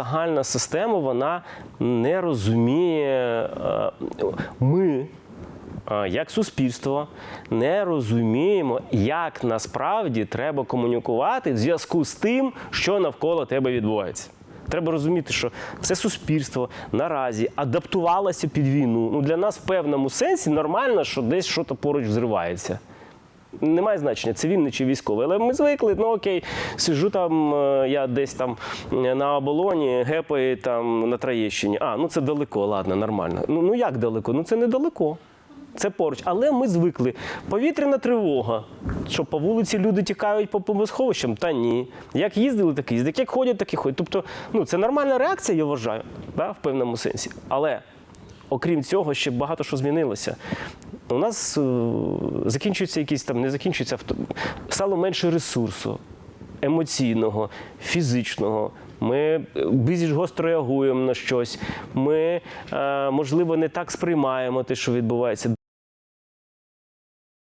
загальна система вона не розуміє. е, Ми, е, як суспільство, не розуміємо, як насправді треба комунікувати в зв'язку з тим, що навколо тебе відбувається. Треба розуміти, що все суспільство наразі адаптувалося під війну. Ну для нас в певному сенсі нормально, що десь щось поруч взривається. Немає значення, цивільний чи військовий. Але ми звикли, ну окей, сижу там, е, я десь там е, на оболоні, гепає там на Троєщині. А, ну це далеко, ладно, нормально. Ну, ну як далеко? Ну це недалеко. Це поруч. Але ми звикли. Повітряна тривога. Що по вулиці люди тікають по помосховищам? Та ні. Як їздили, так їздять. Як ходять, так і ходять. Тобто, ну це нормальна реакція, я вважаю, да, в певному сенсі. Але окрім цього, ще багато що змінилося. У нас е, закінчується якісь там, не закінчується. Стало менше ресурсу емоційного, фізичного. Ми е, більш гостро реагуємо на щось. Ми, е, можливо, не так сприймаємо те, що відбувається.